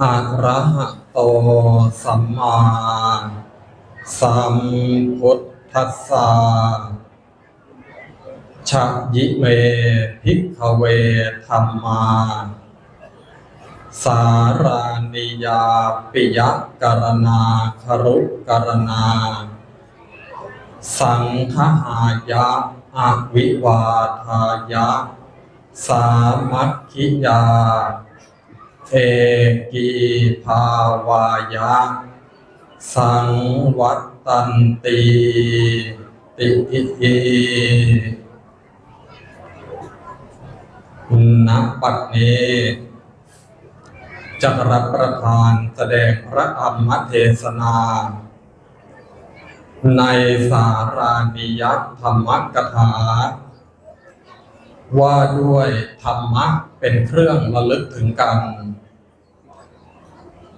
อะระหะโตสัมมาสัมพุทธัสสะชะยิเมภิกขเวธรรมาสารานิยาปิยกรณาครุกรณา สังฆหายะอวิวาทายะ สามัคคิยา เอกีภาวายะ สังวัตตันตีติอิทิณปัจนี้จักรับประทานแสดงพระธรรมเทศนา ในสารานิยธรรมกถา ว่าด้วยธรรมะเป็นเครื่องระลึกถึงกัน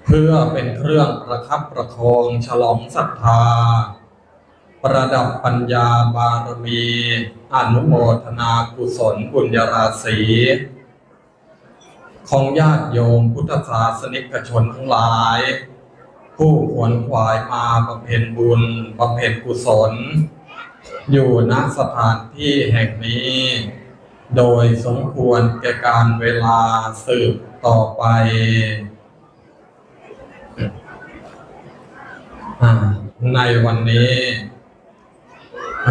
เพื่อเป็นเครื่องประคับประคองฉลองศรัทธา ประดับปัญญาบารมี อนุโมทนากุศลบุญญาราศีของญาติโยมพุทธศาสนิกชนทั้งหลาย ผู้ขวนขวายมาบำเพ็ญบุญบำเพ็ญกุศล อยู่ณสถานที่แห่งนี้ โดยสมควรแก่การเวลาสืบต่อไปอ่า ในวันนี้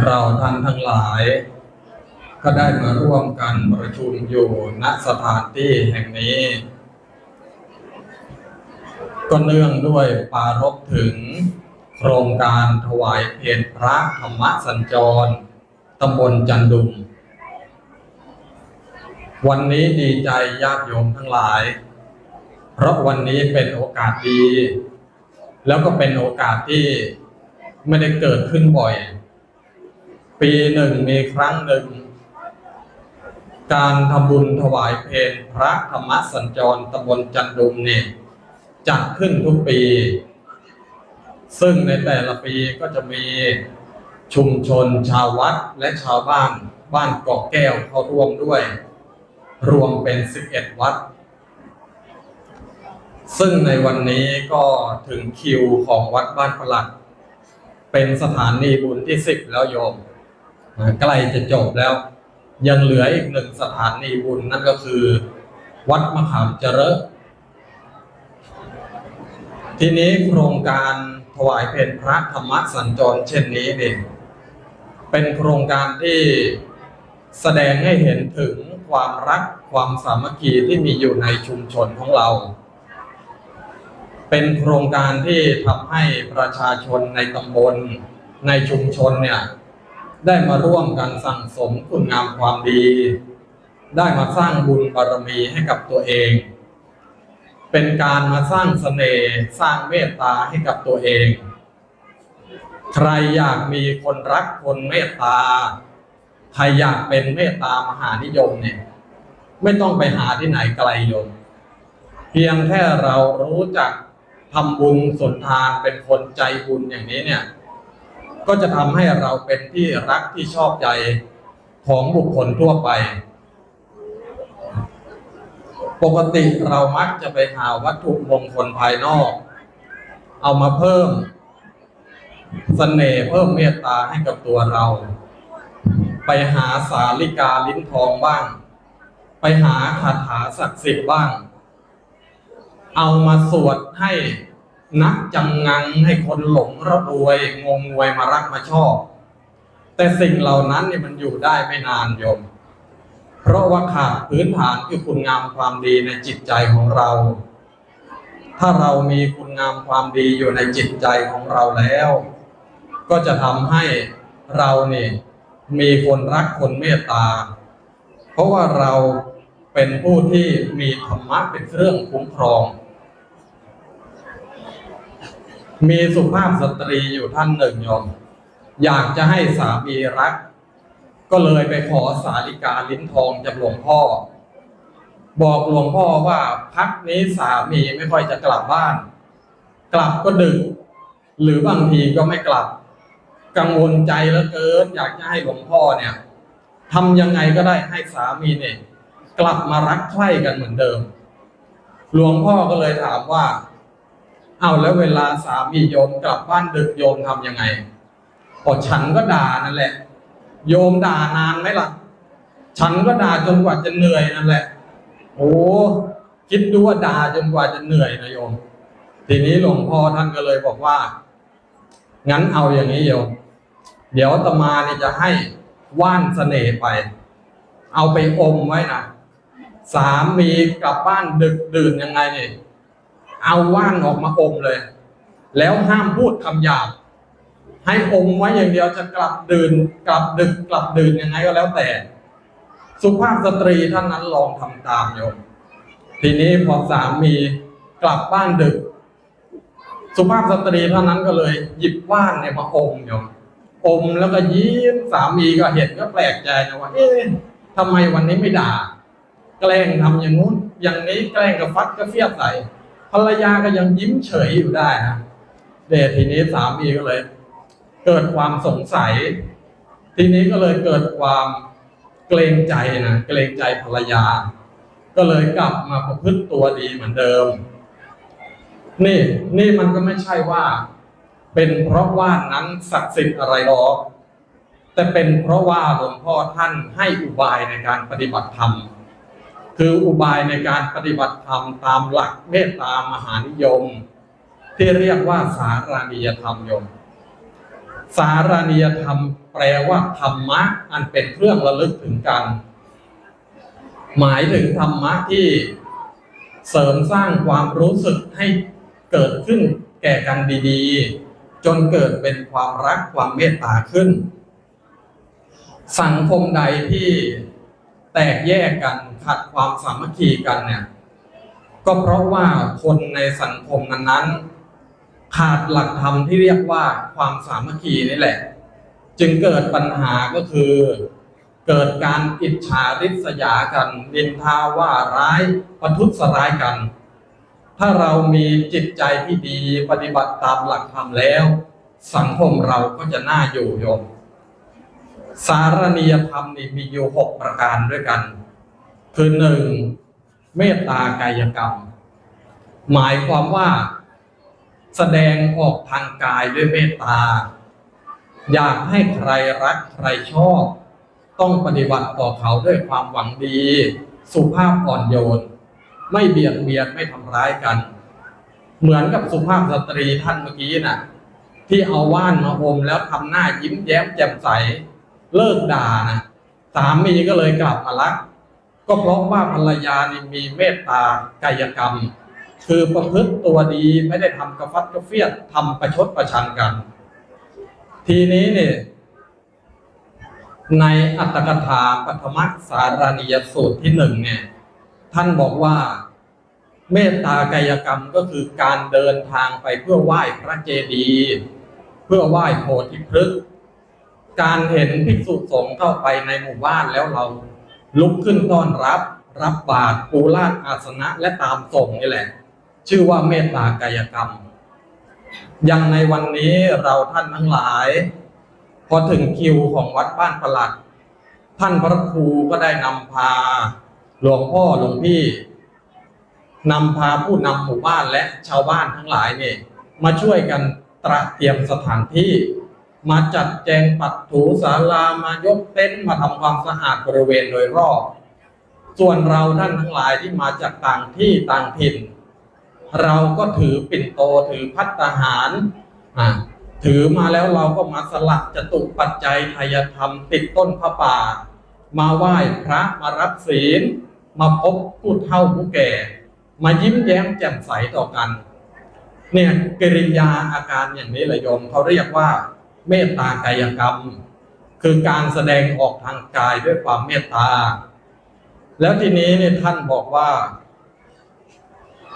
เราท่านทั้งหลาย ก็ได้มาร่วมกันประชุมอยู่ณสถานที่แห่งนี้ ก็เนื่องด้วยปารบถึง โครงการถวายเพลพระธรรมสัญจรตำบลจันดุม วันนี้ดีใจญาติโยมทั้งหลาย เพราะวันนี้เป็นโอกาสดี แล้วก็เป็นโอกาสที่ไม่ได้เกิดขึ้นบ่อย ปีหนึ่งมีครั้งหนึ่ง การทำบุญถวายเพลพระธรรมสัญจรตำบลจันดุมเนี่ยจัดขึ้นทุกปี ซึ่งในแต่ละปีก็จะมีชุมชนชาววัดและชาวบ้านบ้านเกาะแก้วเข้าร่วมด้วย รวมเป็น 11 วัด ซึ่งในวันนี้ก็ถึงคิวของวัดบ้านประหลัด เป็นสถานีบุญที่10แล้วโยมใกล้จะจบแล้ว ยังเหลืออีกหนึ่งสถานีบุญนั่นก็คือ วัดมะขามเจริญทีนี้โครงการถวายเพลพระธรรมสัญจรเช่นนี้เนี่ยเป็นโครงการที่แสดงให้เห็นถึงความรักความสามัคคีที่มีอยู่ในชุมชนของเรา เป็นโครงการที่ทำให้ประชาชนในตำบลในชุมชนเนี่ยได้มาร่วมกันสั่งสมคุณงามความดี ได้มาสร้างบุญบารมีให้กับตัวเอง เป็นการมาสร้างเสน่ห์สร้างเมตตาให้กับตัวเอง ใครอยากมีคนรักคนเมตตา ใครอยากเป็นเมตตามหานิยมเนี่ยไม่ต้องไปหาที่ไหนไกลโยมเพียงแค่เรารู้จัก ทำบุญสนทานเป็นคนใจบุญอย่างนี้เนี่ย ก็จะทำให้เราเป็นที่รักที่ชอบใจของบุคคลทั่วไป ปกติเรามักจะไปหาวัตถุมงคลภายนอก เอามาเพิ่มเสน่ห์เพิ่มเมตตาให้กับตัวเรา ไปหาสาลิกาลิ้นทองบ้าง ไปหาคาถาศักดิ์สิทธิ์บ้าง เอามาสวดให้นักจังงังให้คนหลงระรวย งงงวยมารักมาชอบ แต่สิ่งเหล่านั้นเนี่ยมันอยู่ได้ไม่นานโยม เพราะว่าขาดพื้นฐานคือคุณงามความดีในจิตใจของเรา ถ้าเรามีคุณงามความดีอยู่ในจิตใจของเราแล้ว ก็จะทำให้เราเนี่ยมีคนรักคนเมตตา เพราะว่าเราเป็นผู้ที่มีธรรมะเป็นเครื่องคุ้มครอง มีสุภาพสตรีอยู่ท่านหนึ่งโยมอยากจะให้สามีรัก ก็เลยไปขอสาลิกาลิ้นทองจากหลวงพ่อ บอกหลวงพ่อว่าพักนี้สามีไม่ค่อยจะกลับบ้าน กลับก็ดึก หรือบางทีก็ไม่กลับ กังวลใจเหลือเกิน อยากจะให้หลวงพ่อเนี่ยทำยังไงก็ได้ให้สามีเนี่ย กลับมารักใคร่กันเหมือนเดิม หลวงพ่อก็เลยถามว่า เอาแล้วเวลาสามีโยมกลับบ้านดึกโยมทำยังไงพอฉันก็ด่านั่นแหละ โยมด่านานไหมล่ะ ฉันก็ด่าจนกว่าจะเหนื่อยนั่นแหละโอ้คิดดูว่าด่าจนกว่าจะเหนื่อยนะโยม ทีนี้หลวงพ่อท่านก็เลยบอกว่า งั้นเอาอย่างนี้โยม เดี๋ยวตมาเนี่ยจะให้ว่านเสน่ห์ไป เอาไปอมไว้นะสามีกลับบ้านดึกดื่นยังไงเนี่ย เอาว่านออกมาอมเลย แล้วห้ามพูดคำหยาบให้อมไว้อย่างเดียวจะกลับดื่นกลับดึกกลับดื่นยังไงก็แล้วแต่ สุภาพสตรีท่านนั้นลองทำตามโยมทีนี้พอสามีกลับบ้านดึก สุภาพสตรีท่านนั้นก็เลย หยิบว่านเนี่ยมาอมโยมอมแล้วก็ยิ้มสามีก็เห็นก็แปลกใจนะว่าเอ๊ะทำไมวันนี้ไม่ด่า แกล้งทำอย่างงู้นอย่างนี้แกล้งกับฟัดก็เฟียดใส่ ภรรยาก็ยังยิ้มเฉยอยู่ได้นะเดทีนี้สามีก็เลย เกิดความสงสัย ทีนี้ก็เลยเกิดความเกรงใจนะเกรงใจภรรยา ก็เลยกลับมาประพฤติตัวดีเหมือนเดิม นี่ นี่มันก็ไม่ใช่ว่า เป็นเพราะว่านั้นศักดิ์สิทธิ์อะไรหรอกแต่เป็นเพราะว่าหลวงพ่อท่านให้อุบายในการปฏิบัติธรรม คืออุบายในการปฏิบัติธรรมตามหลักเมตตามหานิยม ที่เรียกว่าสารานิยธรรมยม สารานิยธรรมแปลว่าธรรมะอันเป็นเครื่องระลึกถึงกัน หมายถึงธรรมะที่เสริมสร้างความรู้สึกให้เกิดขึ้นแก่กันดีๆ จนเกิดเป็นความรักความเมตตาขึ้น สังคมใดที่ แตกแยกกันขัดความสามัคคีกันเนี่ยก็เพราะว่าคนในสังคมนั้นๆขาดหลักธรรมที่เรียกว่าความสามัคคีนี่แหละ จึงเกิดปัญหาก็คือ เกิดการอิจฉาริษยากันดินทาว่าร้ายประทุษร้ายกัน ถ้าเรามีจิตใจที่ดีปฏิบัติตามหลักธรรมแล้ว สังคมเราก็จะน่าอยู่ยม สารณียธรรมนี่มีอยู่หกประการด้วยกัน คือหนึ่งเมตตากายกรรม หมายความว่าแสดงออกทางกายด้วยเมตตา อยากให้ใครรักใครชอบ ต้องปฏิบัติต่อเขาด้วยความหวังดี สุภาพอ่อนโยน ไม่เบียดเบียนไม่ทำร้ายกัน เหมือนกับสุภาพสตรีท่านเมื่อกี้น่ะ ที่เอาว่านมาอมแล้วทำหน้ายิ้มแย้มแจ่มใส เลิกด่านะสามีก็เลยกลับมารัก ก็เพราะว่าภรรยานี่มีเมตตากายกรรม คือประพฤติตัวดีไม่ได้ทำกระฟัดกระเฟียดทำประชดประชันกัน ทีนี้เนี่ยในอัตถกถาปฐมสารานิยสูตรที่หนึ่งเนี่ย ท่านบอกว่าเมตตากายกรรมก็คือการเดินทางไปเพื่อไหว้พระเจดีย์เพื่อไหว้โพธิพฤกษ์ การเห็นภิกษุสงฆ์เข้าไปในหมู่บ้านแล้วเราลุกขึ้นต้อนรับ รับบาตรปูลาดอาสนะและตามส่งนี่แหละ ชื่อว่าเมตตากายกรรมย่างในวันนี้เราท่านทั้งหลาย พอถึงคิวของวัดบ้านประหลัด ท่านพระครูก็ได้นำพา หลวงพ่อหลวงพี่นำพาผู้นำหมู่บ้านและชาวบ้านทั้งหลายเนี่ยมาช่วยกันตระเตรียมสถานที่ มาจัดแจงปัดถูศาลามายกเต็นท์มาทำความสะอาดบริเวณโดยรอบ ส่วนเราท่านทั้งหลายที่มาจากต่างที่ต่างถิ่น เราก็ถือปิ่นโตถือพัตตาหารอ่าถือมาแล้วเราก็มาสลักจตุปัจจัยทายธรรม ติดต้นพระป่า มาไหว้พระมารับศีล มาพบผู้เฒ่าผู้แก่ มายิ้มแย้มแจ่มใสต่อกัน เนี่ยกิริยาอาการอย่างนี้เลยโยมเขาเรียกว่า เมตตากายกรรม คือการแสดงออกทางกายด้วยความเมตตา แล้วทีนี้เนี่ยท่านบอกว่า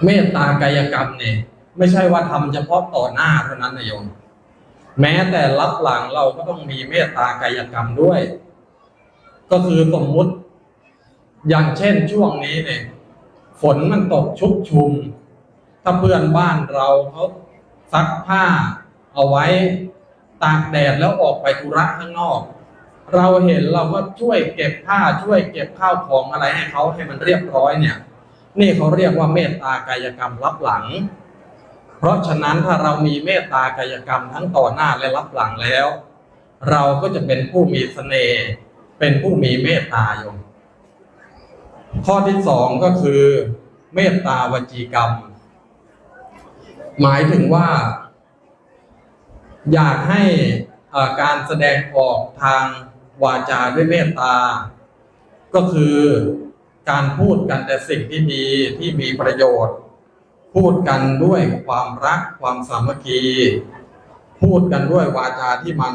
เมตตากายกรรมเนี่ยไม่ใช่ว่าทำเฉพาะต่อหน้าเท่านั้นนะโยมแม้แต่รับหลังเราก็ต้องมีเมตตากายกรรมด้วย ก็คือสมมุติ อย่างเช่นช่วงนี้เนี่ยฝนมันตกชุกชุม ถ้าเพื่อนบ้านเราเขาซักผ้าเอาไว้ ตากแดดแล้วออกไปธุระข้างนอก เราเห็นเราก็ช่วยเก็บผ้าช่วยเก็บข้าวของอะไรให้เขาให้มันเรียบร้อยเนี่ย นี่เขาเรียกว่าเมตตากายกรรมรับหลัง เพราะฉะนั้นถ้าเรามีเมตตากายกรรมทั้งต่อหน้าและรับหลังแล้ว เราก็จะเป็นผู้มีเสน่ห์เป็นผู้มีเมตตาโยมข้อที่สองก็คือ เมตตาวจีกรรม หมายถึงว่า อยากให้การแสดงออกทางวาจาด้วยเมตตา ก็คือการพูดกันแต่สิ่งที่ดีที่มีประโยชน์ พูดกันด้วยความรักความสามัคคี พูดกันด้วยวาจาที่มัน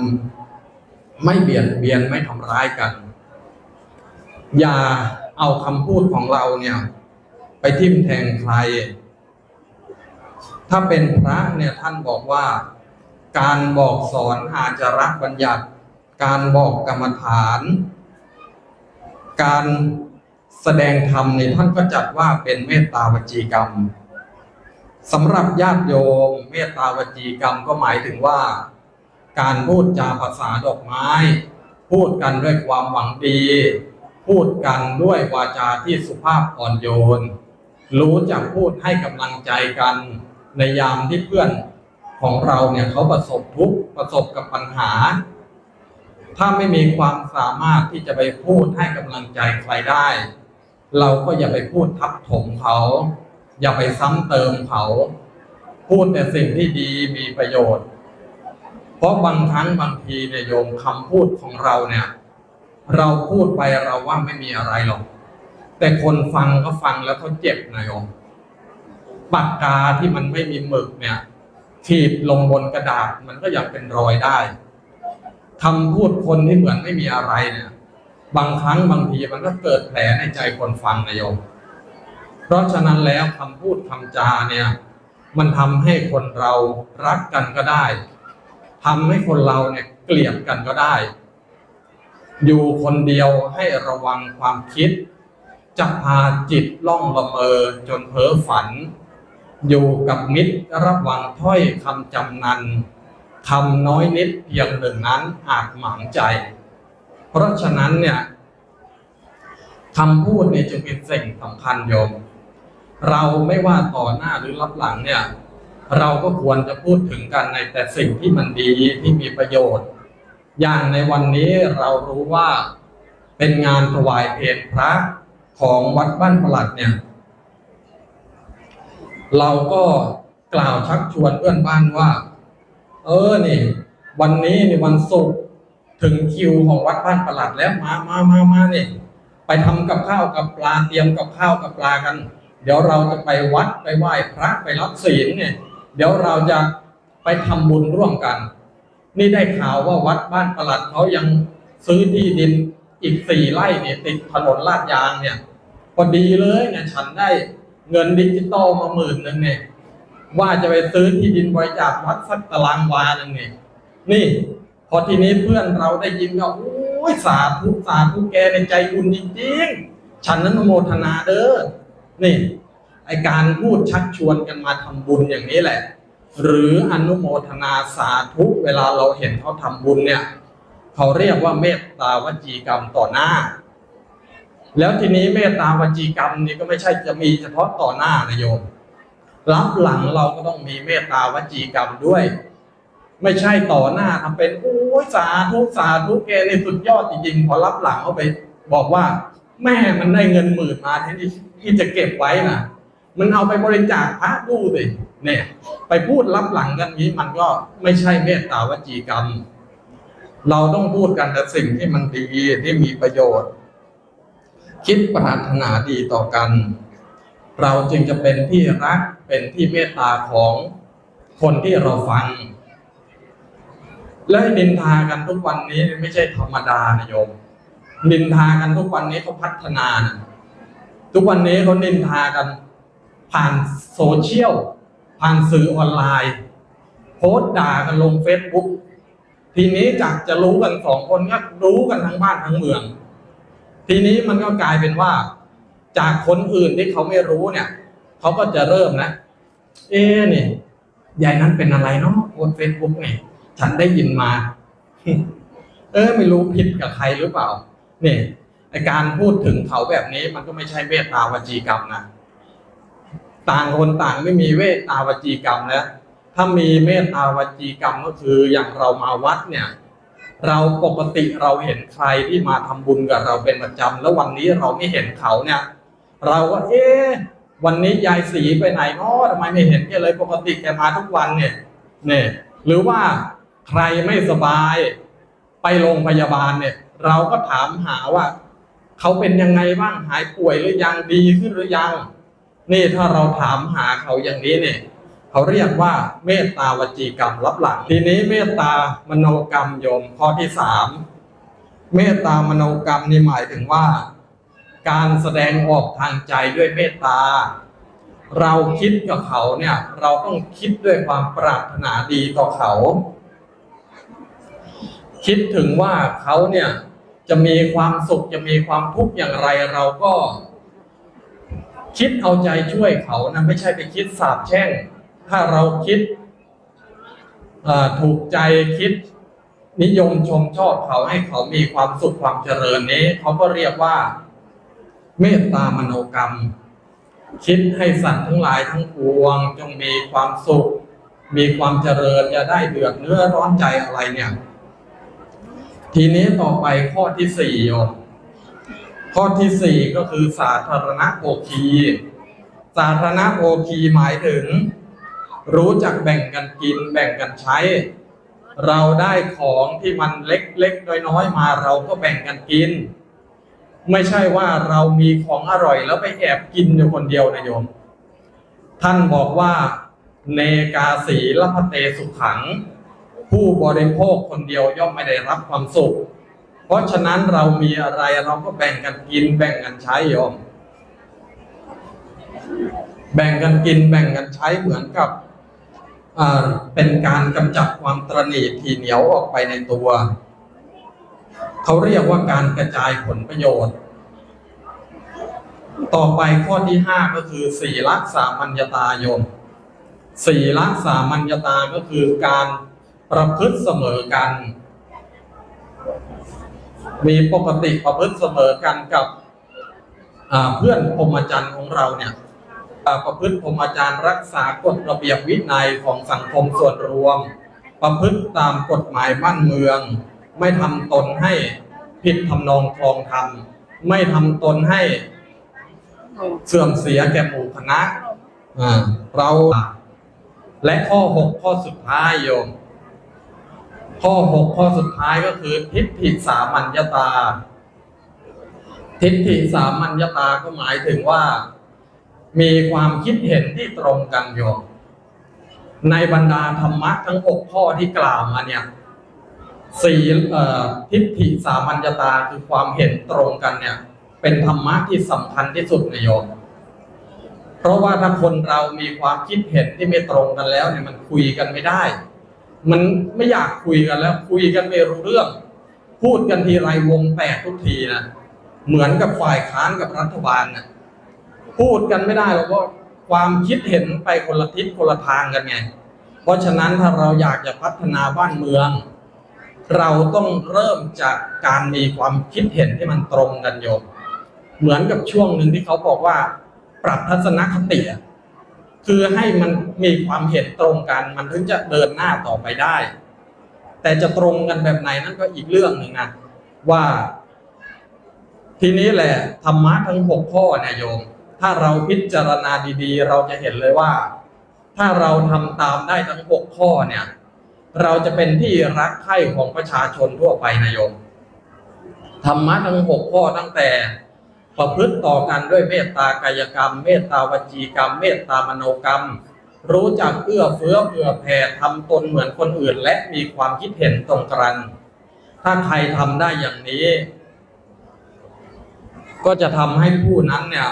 ไม่เบียดเบียนไม่ทำร้ายกัน อย่าเอาคำพูดของเราเนี่ย ไปทิ่มแทงใคร ถ้าเป็นพระเนี่ยท่านบอกว่า การบอกสอนอาจจะรักบัญญัติ การบอกกรรมฐาน การแสดงธรรมในท่านก็จัดว่าเป็นเมตตาวจีกรรมสำหรับญาติโยมเมตตาวจีกรรมก็หมายถึงว่า การพูดจาภาษาดอกไม้ พูดกันด้วยความหวังดี พูดกันด้วยวาจาที่สุภาพอ่อนโยน รู้จักพูดให้กำลังใจกันในยามที่เพื่อน ของเราเนี่ยเขาประสบทุกข์ประสบกับปัญหา ถ้าไม่มีความสามารถที่จะไปพูดให้กำลังใจใครได้ เราก็อย่าไปพูดทับถมเขา อย่าไปซ้ำเติมเขา พูดแต่สิ่งที่ดีมีประโยชน์ เพราะบางครั้งบางทีเนี่ยโยมคำพูดของเราเนี่ย เราพูดไปเราว่าไม่มีอะไรหรอกแต่คนฟังก็ฟังแล้วเขาเจ็บนะโยมปากกาที่มันไม่มีหมึกเนี่ย ขีดลงบนกระดาษมันก็ยังเป็นรอยได้คำพูดคนที่เหมือนไม่มีอะไรเนี่ย บางครั้งบางทีมันก็เกิดแผลในใจคนฟังนะโยม เพราะฉะนั้นแล้วคำพูดคำจาเนี่ย มันทำให้คนเรารักกันก็ได้ทำให้คนเราเนี่ยเกลียดกันก็ได้ อยู่คนเดียวให้ระวังความคิด จะพาจิตล่องละเมอจนเพ้อฝัน อยู่กับมิตรระวังถ้อยคำจำนันคำน้อยนิดเพียงหนึ่งนั้นอาจหมางใจ เพราะฉะนั้นเนี่ยคำพูดเนี่ยจึงเป็นสิ่งสำคัญโยม เราไม่ว่าต่อหน้าหรือรับหลังเนี่ย เราก็ควรจะพูดถึงกันในแต่สิ่งที่มันดีที่มีประโยชน์ อย่างในวันนี้เรารู้ว่าเป็นงานถวายเพลพระของวัดบ้านประหลัดเนี่ย เราก็กล่าวชักชวนเพื่อนบ้านว่า เออนี่ วันนี้นี่วันศุกร์ถึงคิวของวัดบ้านประหลัดแล้วมามามามาเนี่ยไปทำกับข้าวกับปลาเตรียมกับข้าวกับปลากัน เดี๋ยวเราจะไปวัดไปไหว้พระไปรับศีลเนี่ย เดี๋ยวเราจะไปทำบุญร่วมกัน นี่ได้ข่าวว่าวัดบ้านประหลัดเขายังซื้อที่ดินอีกสี่ไร่เนี่ยติดถนนลาดยางเนี่ยพอดีเลยเนี่ยฉันได้ เงินดิจิตอลมาหมื่นหนึ่งเนี่ยว่าจะไปซื้อที่ดินบริจาควัดสักตารางวาหนึ่งเนี่ยนี่ พอทีนี้เพื่อนเราได้ยินก็โอ้ยสาธุสาธุแกในใจบุญจริงๆ ฉันนั้นอนุโมทนาเด้อนี่ไอการพูดชักชวนกันมาทำบุญอย่างนี้แหละ หรืออนุโมทนาสาธุเวลาเราเห็นเขาทำบุญเนี่ย เขาเรียกว่าเมตตาวจีกรรมต่อหน้า แล้วทีนี้เมตตาวจีกรรมนี่ก็ไม่ใช่จะมีเฉพาะต่อหน้านะโยม รับหลังเราก็ต้องมีเมตตาวจีกรรมด้วย ไม่ใช่ต่อหน้าทำเป็นโอ้ยสาธุสาธุแกในสุดยอดจริงๆพอรับหลังเขาไป บอกว่า แม่มันได้เงินหมื่นมาที่ที่จะเก็บไว้นะมันเอาไปบริจาคพระดูสิเนี่ย ไปพูดรับหลังกันนี้มันก็ไม่ใช่เมตตาวจีกรรม เราต้องพูดกันแต่สิ่งที่มันดีที่มีประโยชน์ คิดปรารถนาดีต่อกัน เราจึงจะเป็นที่รักเป็นที่เมตตาของคนที่เราฟัง และนินทากันทุกวันนี้ไม่ใช่ธรรมดานะโยม นินทากันทุกวันนี้เขาพัฒนานะทุกวันนี้เขานินทากัน ผ่านโซเชียลผ่านสื่อออนไลน์ โพสต์ด่ากันลงเฟซบุ๊กทีนี้จากจะรู้กันสองคนก็รู้กันทั้งบ้านทั้งเมือง ทีนี้มันก็กลายเป็นว่า จากคนอื่นที่เขาไม่รู้เนี่ยเขาก็จะเริ่มนะเอ๊นี่ยายนั้นเป็นอะไรเนาะบนเฟซบุ๊กเนี่ยฉันได้ยินมา เออไม่รู้ผิดกับใครหรือเปล่า เนี่ยไอการพูดถึงเขาแบบนี้มันก็ไม่ใช่เมตตาวจีกรรมนะต่างคนต่างไม่มีเวทตาวจีกรรมแล้วถ้ามีเมตตาวจีกรรมก็คืออย่างเรามาวัดเนี่ย เราปกติเราเห็นใครที่มาทำบุญกับเราเป็นประจำแล้ววันนี้เราไม่เห็นเขาเนี่ย เราก็เอ๊ะวันนี้ยายสีไปไหนเนาะทำไมไม่เห็นแกเลยปกติแกมาทุกวันเนี่ยเนี่ยหรือว่าใครไม่สบาย ไปโรงพยาบาลเนี่ย เราก็ถามหาว่า เขาเป็นยังไงบ้างหายป่วยหรือยังดีขึ้นหรือยัง นี่ถ้าเราถามหาเขาอย่างนี้เนี่ย เขาเรียกว่าเมตตาวจีกรรมรับหลัง ทีนี้เมตตามโนกรรมโยมข้อที่สามเมตตามโนกรรมนี่หมายถึงว่า การแสดงออกทางใจด้วยเมตตา เราคิดกับเขาเนี่ยเราต้องคิดด้วยความปรารถนาดีต่อเขา คิดถึงว่าเขาเนี่ยจะมีความสุขจะมีความทุกข์อย่างไรเราก็ คิดเอาใจช่วยเขานะไม่ใช่ไปคิดสาบแช่ง ถ้าเราคิดถูกใจคิดนิยมชมชอบเขาให้เขามีความสุขความเจริญนี้เขาก็เรียกว่า เมตตามโนกรรม คิดให้สัตว์ทั้งหลายทั้งปวง จงมีความสุข มีความเจริญอย่าได้เดือดเนื้อร้อนใจอะไรเนี่ย ทีนี้ต่อไปข้อที่สี่โยมข้อที่สี่ก็คือสาธารณโภคี สาธารณโภคีหมายถึง รู้จักแบ่งกันกิน แบ่งกันใช้ เราได้ของที่มันเล็กๆน้อยๆมาเราก็แบ่งกันกิน ไม่ใช่ว่าเรามีของอร่อยแล้วไปแอบกินอยู่คนเดียวนะโยม ท่านบอกว่าเนกาสีละพเตสุขัง ผู้บริโภคคนเดียวย่อมไม่ได้รับความสุข เพราะฉะนั้นเรามีอะไรเราก็แบ่งกันกิน แบ่งกันใช้โยม แบ่งกันกินแบ่งกันใช้เหมือนกับ เป็นการกำจัดความตรณีทีเหนียวออกไปในตัว เขาเรียกว่าการกระจายผลประโยชน์ ต่อไปข้อที่ห้าก็คือสี่ลักษามัญญตาโยมสี่ลักษามัญญตาก็คือการประพฤติเสมอกัน มีปกติประพฤติเสมอกันกับเพื่อนพรมจรรย์ของเราเนี่ย ประพฤติพรหมจรรย์รักษากฎระเบียบวินัยของสังคมส่วนรวม ประพฤติตามกฎหมายบ้านเมือง ไม่ทำตนให้ผิดทำนองคลองธรรม ไม่ทำตนให้เสื่อมเสียแก่หมู่คณะเราและข้อหกข้อสุดท้ายโยม ข้อหกข้อสุดท้ายก็คือทิฏฐิสามัญญาตา ทิฏฐิสามัญญาตาก็หมายถึงว่า มีความคิดเห็นที่ตรงกันโยมในบรรดาธรรมะทั้งหกข้อที่กล่าวมาเนี่ยสี่ทิฏฐิสามัญญตาคือความเห็นตรงกันเนี่ย เป็นธรรมะที่สำคัญที่สุดนะโยม เพราะว่าถ้าคนเรามีความคิดเห็นที่ไม่ตรงกันแล้วเนี่ยมันคุยกันไม่ได้ มันไม่อยากคุยกันแล้ว คุยกันไม่รู้เรื่อง พูดกันทีไรวงแตกทุกทีนะเหมือนกับฝ่ายค้านกับรัฐบาลนะ พูดกันไม่ได้หรอกว่าความคิดเห็นไปคนละทิศคนละทางกันไง เพราะฉะนั้นถ้าเราอยากจะพัฒนาบ้านเมือง เราต้องเริ่มจากการมีความคิดเห็นที่มันตรงกันโยมเหมือนกับช่วงหนึ่งที่เขาบอกว่า ปรับทัศนคติคือให้มันมีความเห็นตรงกัน มันถึงจะเดินหน้าต่อไปได้ แต่จะตรงกันแบบไหนนั่นก็อีกเรื่องหนึ่งนะว่า ทีนี้แหละธรรมะทั้งหกข้อเนี่ยโยม ถ้าเราพิจารณาดีๆ เราจะเห็นเลยว่า ถ้าเราทำตามได้ทั้งหกข้อเนี่ย เราจะเป็นที่รักใคร่ของประชาชนทั่วไปนะโยมธรรมะทั้งหกข้อตั้งแต่ประพฤติต่อกันด้วยเมตตากายกรรม เมตตาวจีกรรม เมตตามโนกรรม รู้จักเอื้อเฟื้อเผื่อแผ่ทำตนเหมือนคนอื่น และมีความคิดเห็นตรงกันถ้าใครทำได้อย่างนี้ ก็จะทำให้ผู้นั้นเนี่ย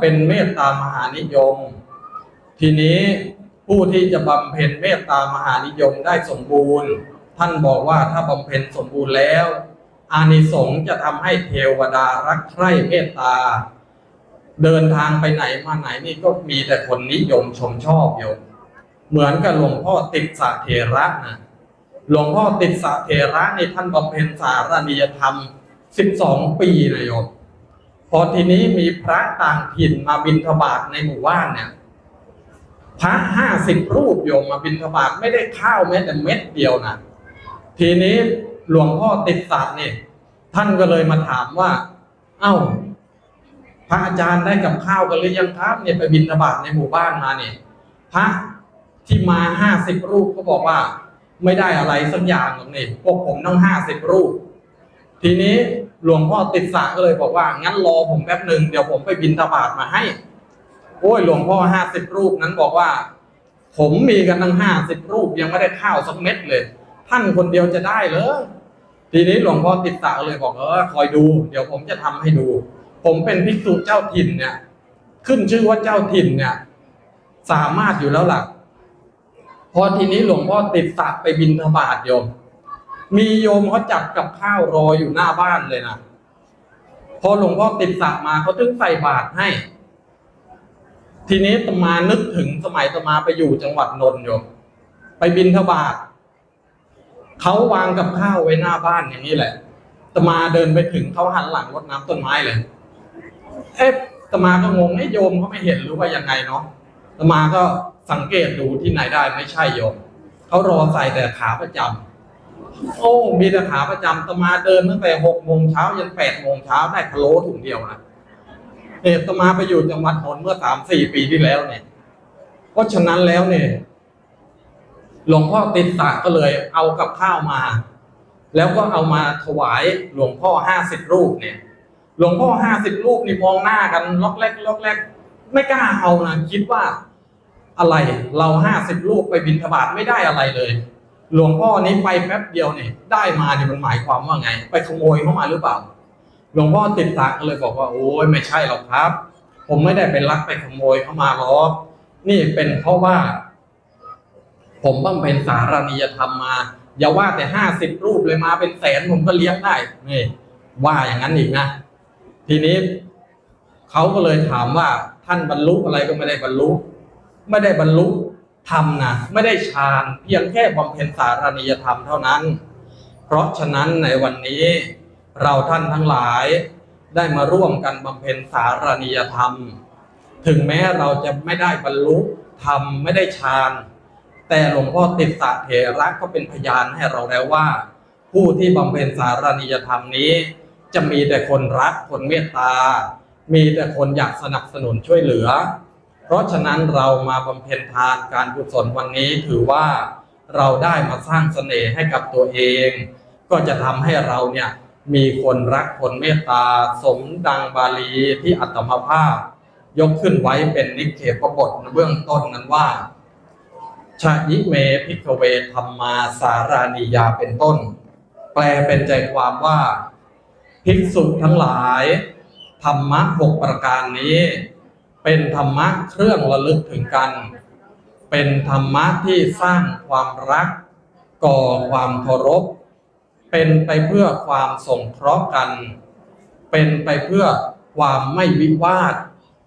เป็นเมตตามหานิยม ทีนี้ผู้ที่จะบำเพ็ญเมตตามหานิยมได้สมบูรณ์ ท่านบอกว่าถ้าบำเพ็ญสมบูรณ์แล้ว อานิสงส์จะทำให้เทวดารักใคร่เมตตา เดินทางไปไหนมาไหนนี่ก็มีแต่คนนิยมชมชอบโยมเหมือนกับหลวงพ่อติดสะเทระนะหลวงพ่อติดสะเทระนี่ท่านบำเพ็ญสารนิยธรรม 12 ปีนะโยม พอทีนี้มีพระต่างถิ่นมาบิณฑบาตในหมู่บ้านเนี่ยพระห้าสิบรูปโยมมาบิณฑบาตไม่ได้ข้าวแม้แต่เม็ดเดียวนะทีนี้หลวงพ่อติดสัตว์เนี่ยท่านก็เลยมาถามว่า เอ้า พระอาจารย์ได้กับข้าวกันหรือยังครับเนี่ยไปบิณฑบาตในหมู่บ้านมาเนี่ยพระที่มาห้าสิบรูปก็บอกว่า ไม่ได้อะไรสักอย่างหรอกนี่พวกผมต้องห้าสิบรูป ทีนี้หลวงพ่อติดสระก็เลยบอกว่า งั้นรอผมแป๊บหนึ่งเดี๋ยวผมไปบินทบาทมาให้ โอ้ยหลวงพ่อห้าสิบรูปนั้นบอกว่า ผมมีกันตั้งห้าสิบรูปยังไม่ได้ข้าวสักเม็ดเลย ท่านคนเดียวจะได้เหรอทีนี้หลวงพ่อติดสระเลยบอกเออคอยดู เดี๋ยวผมจะทำให้ดู ผมเป็นภิกษุเจ้าถิ่นเนี่ย ขึ้นชื่อว่าเจ้าถิ่นเนี่ย สามารถอยู่แล้วล่ะพอทีนี้หลวงพ่อติดสระไปบินทบาทโยม มีโยมเขาจับกับข้าวรออยู่หน้าบ้านเลยนะพอหลวงพ่อติดสระมาเขาถึงใส่บาตรให้ ทีนี้ตมานึกถึงสมัยตมาไปอยู่จังหวัดนนท์โยมไปบินทบาทเขาวางกับข้าวไว้หน้าบ้านอย่างนี้แหละตมาเดินไปถึงเขาหันหลังรดน้ำต้นไม้เลย เอ๊ะตมาก็งงไอ้โยมเขาไม่เห็นหรือว่ายังไงเนาะตมาก็สังเกตดูที่ไหนได้ไม่ใช่โยมเขารอใส่แต่ขาประจำ โอ้มีแต่ขาประจำตมาเดินตั้งแต่หกโมงเช้ายันแปดโมงเช้าได้พะโล้ถุงเดียวนะเนี่ยตมาไปอยู่จังหวัดนนท์เมื่อสามสี่ปีที่แล้วเนี่ย เพราะฉะนั้นแล้วเนี่ยหลวงพ่อติดสระก็เลย เอากับข้าวมา แล้วก็เอามาถวายหลวงพ่อห้าสิบรูปเนี่ย หลวงพ่อห้าสิบรูปนี่มองหน้ากันล็อกแรกล็อกแรกไม่กล้าเอานะคิดว่าอะไรเราห้าสิบรูปไปบิณฑบาตไม่ได้อะไรเลย หลวงพ่อนี้ไปแป๊บเดียวเนี่ยได้มาเนี่ยมันหมายความว่าไง ไปขโมยเข้ามาหรือเปล่า หลวงพ่อติดตาก็เลยบอกว่าโอ้ยไม่ใช่หรอกครับ ผมไม่ได้ไปลักไปขโมยเข้ามาหรอกนี่เป็นเพราะว่า ผมบำเพ็ญสารนิยธรรมมา อย่าว่าแต่ห้าสิบรูปเลยมาเป็นแสนผมก็เลี้ยงได้นี่ว่าอย่างนั้นอีกนะ ทีนี้เขาก็เลยถามว่าท่านบรรลุอะไรก็ไม่ได้บรรลุ ไม่ได้บรรลุ ธรรมนะไม่ได้ฌานเพียงแค่บำเพ็ญสารนิยธรรมเท่านั้น เพราะฉะนั้นในวันนี้เราท่านทั้งหลายได้มาร่วมกันบำเพ็ญสารนิยธรรม ถึงแม้เราจะไม่ได้บรรลุธรรมไม่ได้ฌานแต่หลวงพ่อติดสะเถระก็เป็นพยานให้เราแล้วว่า ผู้ที่บำเพ็ญสารนิยธรรมนี้ จะมีแต่คนรักคนเมตตา มีแต่คนอยากสนับสนุนช่วยเหลือ เพราะฉะนั้นเรามาบำเพ็ญทานการกุศลวันนี้ถือว่าเราได้มาสร้างเสน่ห์ให้กับตัวเอง ก็จะทำให้เราเนี่ยมีคนรักคนเมตตาสมดังบาลีที่อัตมภาพ ยกขึ้นไว้เป็นนิเคปบทเบื้องต้นนั้นว่าชายิเมพิกเวธรรมาสารานิยาเป็นต้น แปลเป็นใจความว่า ภิกษุทั้งหลาย ธรรมะหกประการนี้ เป็นธรรมะเครื่องระลึกถึงกัน เป็นธรรมะที่สร้างความรัก ก่อความเคารพ เป็นไปเพื่อความสงเคราะห์กัน เป็นไปเพื่อความไม่วิวาท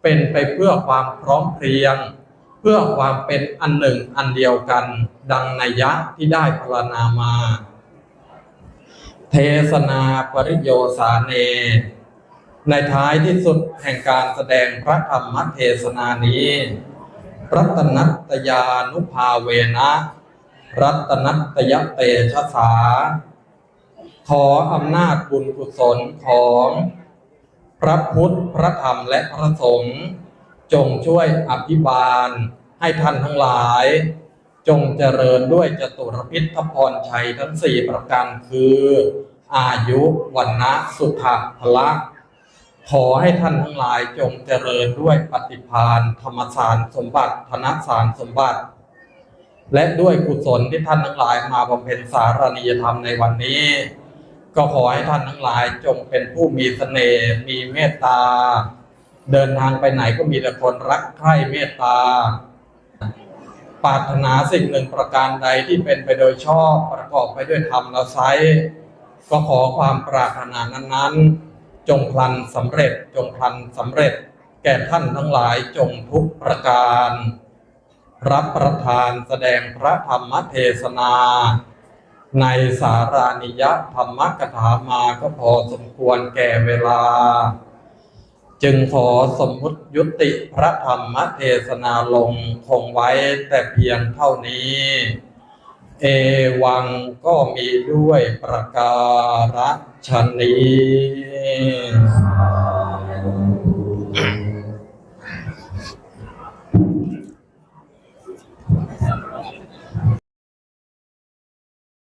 เป็นไปเพื่อความพร้อมเพรียง เพื่อความเป็นอันหนึ่งอันเดียวกัน ดังนัยยะที่ได้พรรณนามา เทศนาปริโยสาเน ในท้ายที่สุดแห่งการแสดงพระธรรมเทศนานี้รัตนัตยานุภาเวนะ รัตนัตยเตชะสา ขออำนาจบุญกุศลของพระพุทธ พระธรรมและพระสงฆ์จงช่วยอภิบาลให้ท่านทั้งหลาย จงเจริญด้วยจตุรพิทพรชัยทั้งสี่ประการคือ อายุวันนะสุขะละ ขอให้ท่านทั้งหลายจงเจริญด้วยปฏิภาณธรรมสารสมบัติธนสารสมบัติ และด้วยกุศลที่ท่านทั้งหลายมาบำเพ็ญสารนิยธรรมในวันนี้ ก็ขอให้ท่านทั้งหลายจงเป็นผู้มีเสน่ห์มีเมตตา เดินทางไปไหนก็มีแต่คนรักใคร่เมตตาปรารถนาสิ่งหนึ่งประการใดที่เป็นไปโดยชอบประกอบไปด้วยธรรมและไซก็ขอความปรารถนานั้นๆ จงพลันสำเร็จ จงพลันสำเร็จ แก่ท่านทั้งหลายจงทุกประการ รับประทานแสดงพระธรรมเทศนา ในสารานิยธรรมกถามาก็พอสมควรแก่เวลา จึงขอสมมุติยุติพระธรรมเทศนาลงคงไว้แต่เพียงเท่านี้ เอวังก็มีด้วยประการ ฉนี้